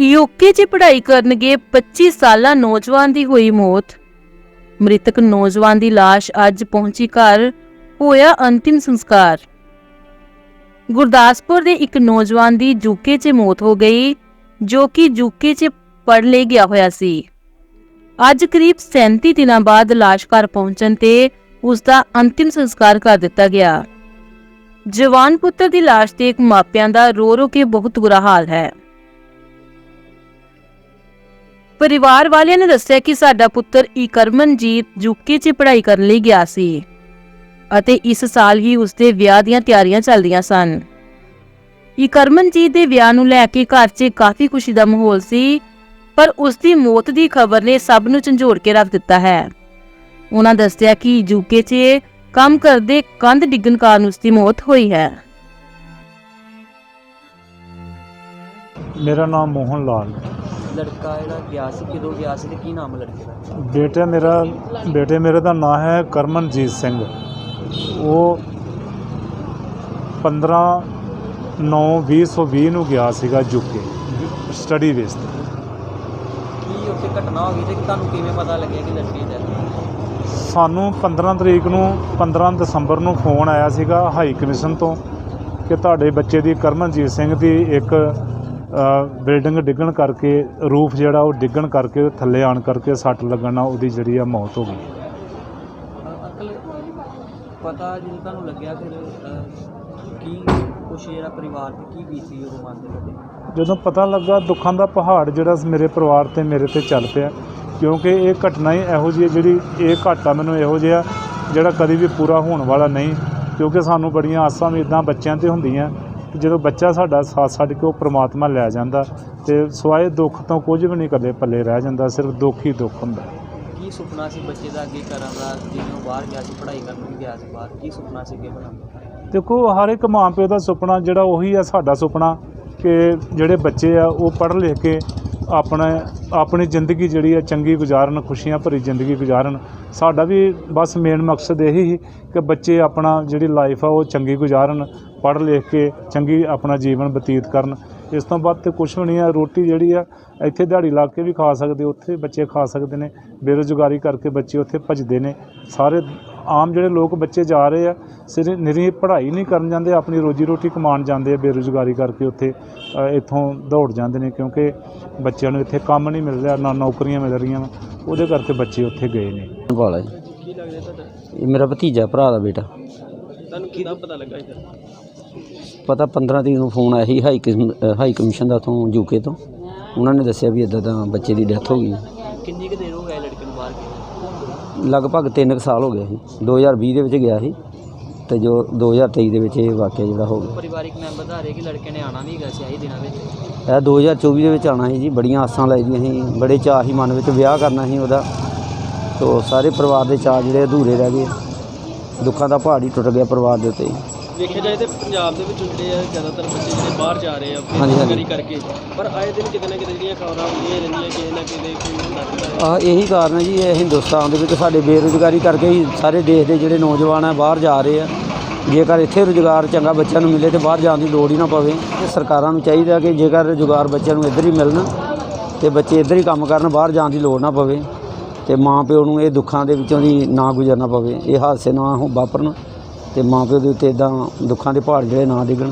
UK 'ਚ ਪੜ੍ਹਾਈ ਕਰਨਗੇ 25 ਸਾਲਾ ਨੌਜਵਾਨ ਦੀ ਹੋਈ ਮੌਤ। ਮ੍ਰਿਤਕ ਨੌਜਵਾਨ ਦੀ ਲਾਸ਼ ਅੱਜ ਪਹੁੰਚੀ ਘਰ ਹੋਇਆ ਅੰਤਿਮ ਸੰਸਕਾਰ। ਗੁਰਦਾਸਪੁਰ ਦੇ ਇੱਕ ਨੌਜਵਾਨ ਦੀ ਯੂਕੇ 'ਚ ਮੌਤ ਹੋ ਗਈ, ਜੋ ਕਿ ਯੂਕੇ 'ਚ ਪੜ੍ਹ ਲਈ ਗਿਆ ਹੋਇਆ ਸੀ। ਅੱਜ ਕਰੀਬ 37 ਦਿਨਾਂ ਬਾਅਦ ਲਾਸ਼ ਘਰ ਪਹੁੰਚਣ ਤੇ ਉਸ ਦਾ ਅੰਤਿਮ ਸੰਸਕਾਰ ਕਰ ਦਿੱਤਾ ਗਿਆ। ਜਵਾਨ ਪੁੱਤਰ ਦੀ ਲਾਸ਼ ਤੇ ਇੱਕ ਮਾਪਿਆਂ ਦਾ ਰੋ ਰੋ ਕੇ ਬਹੁਤ ਬੁਰਾ ਹਾਲ ਹੈ। ਪਰਿਵਾਰ ਵਾਲਿਆਂ ਨੇ ਦੱਸਿਆ ਕਿ ਸਾਡਾ ਪੁੱਤਰ ਇਕਰਮਨਜੀਤ ਯੂਕੇ 'ਚ ਪੜ੍ਹਾਈ ਕਰਨ ਲਈ ਗਿਆ ਸੀ ਅਤੇ ਇਸ ਸਾਲ ਹੀ ਉਸਦੇ ਵਿਆਹ ਦੀਆਂ ਤਿਆਰੀਆਂ ਚੱਲਦੀਆਂ ਸਨ। ਇਕਰਮਨਜੀਤ ਦੇ ਵਿਆਹ ਨੂੰ ਲੈ ਕੇ ਘਰ 'ਚ ਕਾਫੀ ਖੁਸ਼ੀ ਦਾ ਮਾਹੌਲ ਸੀ, ਪਰ ਉਸ ਮੌਤ ਦੀ ਖਬਰ ਨੇ ਸਭ ਨੂੰ ਝੰਜੋੜ ਕੇ ਰੱਖ ਦਿੱਤਾ ਹੈ। ਉਹਨਾਂ ਦੱਸਿਆ ਕਿ ਯੂਕੇ 'ਚ ਕੰਮ ਕਰਦੇ ਕੰਧ ਡਿੱਗਣ ਕਾਰਨ ਉਸਦੀ ਮੌਤ ਹੋਈ ਹੈ। ਮੇਰਾ ਨਾਮ ਮੋਹਨ ਲਾਲ ਲੜਕਾ ਜਿਹੜਾ ਗਿਆ ਸੀ ਕਿਦੋਂ ਗਿਆ ਸੀ ਤੇ ਕੀ ਨਾਮ ਲੜਕੇ ਦਾ? ਬੇਟਾ ਮੇਰਾ ਬੇਟੇ ਮੇਰੇ ਦਾ ਨਾਮ ਹੈ ਕਰਮਨਜੀਤ ਸਿੰਘ। ਉਹ 15 9 2020 ਨੂੰ ਗਿਆ ਸੀਗਾ ਯੂਕੇ ਸਟੱਡੀ ਬੇਸ ਤੇ। ਕੀ ਉੱਥੇ ਘਟਨਾ ਹੋ ਗਈ ਤੇ ਤੁਹਾਨੂੰ ਕਿਵੇਂ ਪਤਾ ਲੱਗਿਆ ਕਿ ਲੜਕੀ ਦਾ ਸਾਨੂੰ 15 ਤਰੀਕ ਨੂੰ 15 ਦਸੰਬਰ ਨੂੰ ਫੋਨ ਆਇਆ ਸੀਗਾ ਹਾਈ ਕਮਿਸ਼ਨ ਤੋਂ ਕਿ ਤੁਹਾਡੇ ਬੱਚੇ ਦੀ ਕਰਮਨਜੀਤ ਸਿੰਘ ਦੀ ਇੱਕ ਬਿਲਡਿੰਗ ਡਿੱਗਣ ਕਰਕੇ ਰੂਫ ਜਿਹੜਾ ਉਹ ਡਿੱਗਣ ਕਰਕੇ ਥੱਲੇ ਆਣ ਕਰਕੇ ਸੱਟ ਲੱਗਣ ਨਾਲ ਉਹਦੀ ਜਿਹੜੀ ਆ ਮੌਤ ਹੋ ਗਈ। ਅੰਕਲ ਪਤਾ ਜਦੋਂ ਤੁਹਾਨੂੰ ਲੱਗਿਆ ਫਿਰ ਅਹ, ਕੀ ਕੁਛ ਜਿਹੜਾ ਪਰਿਵਾਰ ਤੇ ਕੀ ਬੀਤੀ ਉਹ ਮਨ ਦੇ ਉੱਤੇ ਜਦੋਂ ਪਤਾ ਲੱਗਾ ਦੁੱਖਾਂ ਦਾ ਪਹਾੜ ਜਿਹੜਾ ਮੇਰੇ ਪਰਿਵਾਰ ਤੇ ਮੇਰੇ ਤੇ ਚੱਲ ਪਿਆ ਕਿਉਂਕਿ ਇਹ ਘਟਨਾ ਹੀ ਇਹੋ ਜਿਹੀ ਹੈ ਜਿਹੜੀ ਇਹ ਘਾਟਾ ਮੈਨੂੰ ਇਹੋ ਜਿਹਾ ਜਿਹੜਾ ਕਦੀ ਵੀ ਪੂਰਾ ਹੋਣ ਵਾਲਾ ਨਹੀਂ ਕਿਉਂਕਿ ਸਾਨੂੰ ਬੜੀਆਂ ਆਸਾਂ ਵੀ ਇਦਾਂ ਬੱਚਿਆਂ ਤੇ ਹੁੰਦੀਆਂ ਜਦੋਂ ਬੱਚਾ ਸਾਡਾ ਸਾਥ ਛੱਡ ਕੇ ਉਹ ਪ੍ਰਮਾਤਮਾ ਲੈ ਜਾਂਦਾ ਤੇ ਸਵਾਏ ਦੁੱਖ ਤੋਂ ਕੁਝ ਵੀ ਨਹੀਂ ਕਦੇ ਪੱਲੇ ਰਹਿ ਜਾਂਦਾ ਸਿਰਫ ਦੁੱਖ ਹੀ ਦੁੱਖ ਹੁੰਦਾ। ਕੀ ਸੁਪਨਾ ਸੀ ਬੱਚੇ ਦਾ ਅੱਗੇ ਕਰਨ ਦਾ ਜਿਵੇਂ ਉਹ ਬਾਹਰ ਗਿਆ ਸੀ ਪੜ੍ਹਾਈ ਕਰਨ ਵੀ ਗਿਆ ਸੀ ਬਾਹਰ? ਕੀ ਸੁਪਨਾ ਸੀ ਅੱਗੇ ਬਣਾਉਣ ਦਾ? ਦੇਖੋ ਹਰ ਇੱਕ ਮਾਂ ਪਿਓ ਦਾ ਸੁਪਨਾ ਜਿਹੜਾ ਉਹੀ ਆ ਸਾਡਾ ਸੁਪਨਾ ਕਿ ਜਿਹੜੇ ਬੱਚੇ ਆ ਉਹ ਪੜ੍ਹ ਲਿਖ ਕੇ ਆਪਣਾ ਆਪਣੀ ਜ਼ਿੰਦਗੀ ਜਿਹੜੀ ਹੈ ਚੰਗੀ ਗੁਜ਼ਾਰਨ, ਖੁਸ਼ੀਆਂ ਭਰੀ ਜ਼ਿੰਦਗੀ ਗੁਜ਼ਾਰਨ, ਸਾਡਾ ਵੀ ਬਸ ਮੇਨ ਮਕਸਦ ਇਹੀ ਸੀ ਕਿ ਬੱਚੇ ਆਪਣਾ ਜਿਹੜੀ ਲਾਈਫ ਆ ਉਹ ਚੰਗੀ ਗੁਜ਼ਾਰਨ ਪੜ੍ਹ ਲਿਖ ਕੇ ਚੰਗੀ ਆਪਣਾ ਜੀਵਨ ਬਤੀਤ ਕਰਨ। ਇਸ ਤੋਂ ਬਾਅਦ ਤੇ ਕੁਝ ਵੀ ਨਹੀਂ ਆ ਰੋਟੀ ਜਿਹੜੀ ਆ ਇੱਥੇ ਦਿਹਾੜੀ ਲਾ ਕੇ ਵੀ ਖਾ ਸਕਦੇ ਉੱਥੇ ਬੱਚੇ ਖਾ ਸਕਦੇ ਨੇ ਬੇਰੁਜ਼ਗਾਰੀ ਕਰਕੇ ਬੱਚੇ ਉੱਥੇ ਭੱਜਦੇ ਨੇ। ਸਾਰੇ ਆਮ ਜਿਹੜੇ ਲੋਕ ਬੱਚੇ ਜਾ ਰਹੇ ਆ ਸਿਰ ਨਿਰੀ ਪੜ੍ਹਾਈ ਨਹੀਂ ਕਰਨ ਜਾਂਦੇ ਆਪਣੀ ਰੋਜੀ ਰੋਟੀ ਕਮਾਉਣ ਜਾਂਦੇ ਆ ਬੇਰੁਜ਼ਗਾਰੀ ਕਰਕੇ ਉੱਥੇ ਇੱਥੋਂ ਦੌੜ ਜਾਂਦੇ ਨੇ ਕਿਉਂਕਿ ਬੱਚਿਆਂ ਨੂੰ ਇੱਥੇ ਕੰਮ ਨਹੀਂ ਮਿਲ ਰਿਹਾ ਨਾ ਨੌਕਰੀਆਂ ਮਿਲ ਰਹੀਆਂ ਉਹਦੇ ਕਰਕੇ ਬੱਚੇ ਉੱਥੇ ਗਏ ਨੇ। ਵਾਲਾ ਜੀ। ਕੀ ਲੱਗਦਾ ਤੁਹਾਡਾ ਇਹ ਮੇਰਾ ਭਤੀਜਾ ਭਰਾ ਦਾ ਬੇਟਾ। ਤੁਹਾਨੂੰ ਕਿਦਾਂ ਪਤਾ ਲੱਗਾ ਇਹ ਪਤਾ 15 ਤਰੀਕ ਨੂੰ ਫੋਨ ਆਇਆ ਸੀ ਹਾਈ ਅ, ਹਾਈ ਕਮਿਸ਼ਨ ਦਾ ਤੋਂ ਯੂਕੇ ਤੋਂ। ਉਹਨਾਂ ਨੇ ਦੱਸਿਆ ਵੀ ਇਦਾਂ ਦਾ ਬੱਚੇ ਦੀ ਡੈਥ ਹੋ ਗਈ। ਕਿੰਨੀ ਕੁ ਦੇਰ ਹੋ ਗਈ ਲੜਕੇ ਨੂੰ ਬਾਹਰ ਗਏ? ਲਗਭਗ 3 ਸਾਲ ਹੋ ਗਏ ਸੀ। 2020 ਦੇ ਵਿੱਚ ਗਿਆ ਸੀ ਤੇ ਜੋ 2023 ਦੇ ਵਿੱਚ ਇਹ ਵਾਕਿਆ ਜਿਹੜਾ ਹੋ ਗਿਆ। ਪਰਿਵਾਰਿਕ ਮੈਂਬਰ ਦਾ ਰਹੇ ਕਿ ਲੜਕੇ ਨੇ ਆਣਾ ਨਹੀਂ ਹੈਗਾ ਸੀ ਆਹੀ ਦਿਨਾਂ ਵਿੱਚ। ਇਹ 2024 ਦੇ ਵਿੱਚ ਆਣਾ ਸੀ ਜੀ ਬੜੀਆਂ ਆਸਾਂ ਲਾਈਆਂ ਸੀ ਬੜੇ ਚਾਅ ਸੀ ਮਨ ਵਿੱਚ ਵਿਆਹ ਕਰਨਾ ਸੀ ਉਹਦਾ। ਤੋ ਸਾਰੇ ਪਰਿਵਾਰ ਦੇ ਚਾਅ ਜਿਹੜੇ ਅਧੂਰੇ ਰਹਿ ਗਏ। ਦੁੱਖਾਂ ਦਾ ਪਹਾੜ ਹੀ ਟੁੱਟ ਗਿਆ ਪਰਿਵਾਰ ਦੇ ਉੱਤੇ। ਵੇਖਿਆ ਜਾਏ ਤੇ ਪੰਜਾਬ ਦੇ ਵਿੱਚ ਜਿਹੜੇ ਆ ਜ਼ਿਆਦਾਤਰ ਬੱਚੇ ਜਿਹੜੇ ਬਾਹਰ ਜਾ ਰਹੇ ਆ ਹਾਂਜੀ, ਹਾਂਜੀ। ਬੇਰੁਜ਼ਗਾਰੀ ਕਰਕੇ ਪਰ ਆਏ ਦਿਨ ਕਿਤੇ ਨਾ ਕਿਤੇ ਜਿਹੜੀਆਂ ਖਬਰਾਂ ਹੁੰਦੀਆਂ ਰਹਿੰਦੀਆਂ ਕਿਸੇ ਨਾ ਕਿਸੇ ਕੋਈ ਹੈ। ਆ ਇਹੀ ਕਾਰਨ ਹੈ ਜੀ ਇਹ ਹਿੰਦੁਸਤਾਨ ਦੇ ਵਿੱਚ ਸਾਡੇ ਬੇਰੁਜ਼ਗਾਰੀ ਕਰਕੇ ਹੀ ਸਾਰੇ ਦੇਸ਼ ਦੇ ਜਿਹੜੇ ਨੌਜਵਾਨ ਆ ਬਾਹਰ ਜਾ ਰਹੇ ਆ ਜੇਕਰ ਇੱਥੇ ਰੁਜ਼ਗਾਰ ਚੰਗਾ ਬੱਚਿਆਂ ਨੂੰ ਮਿਲੇ ਤੇ ਬਾਹਰ ਜਾਣ ਦੀ ਲੋੜ ਹੀ ਨਾ ਪਵੇ ਤੇ ਸਰਕਾਰਾਂ ਨੂੰ ਚਾਹੀਦਾ ਕਿ ਜੇਕਰ ਰੁਜ਼ਗਾਰ ਬੱਚਿਆਂ ਨੂੰ ਇੱਧਰ ਹੀ ਮਿਲਣ ਤੇ ਬੱਚੇ ਇੱਧਰ ਹੀ ਕੰਮ ਕਰਨ ਬਾਹਰ ਜਾਣ ਦੀ ਲੋੜ ਨਾ ਪਵੇ ਤੇ ਮਾਂ ਪਿਓ ਨੂੰ ਇਹ ਦੁੱਖਾਂ ਦੇ ਵਿੱਚੋਂ ਦੀ ਨਾ ਗੁਜ਼ਰਨਾ ਪਵੇ ਇਹ ਹਾਦਸੇ ਨਾ ਹੋ ਵਾਪਰਨ ਤੇ ਮਾਂ ਪਿਓ ਦੇ ਉੱਤੇ ਇਦਾਂ ਦੁੱਖਾਂ ਦੇ ਪਹਾੜ ਜਿਹੜੇ ਨਾ ਡਿੱਗਣ।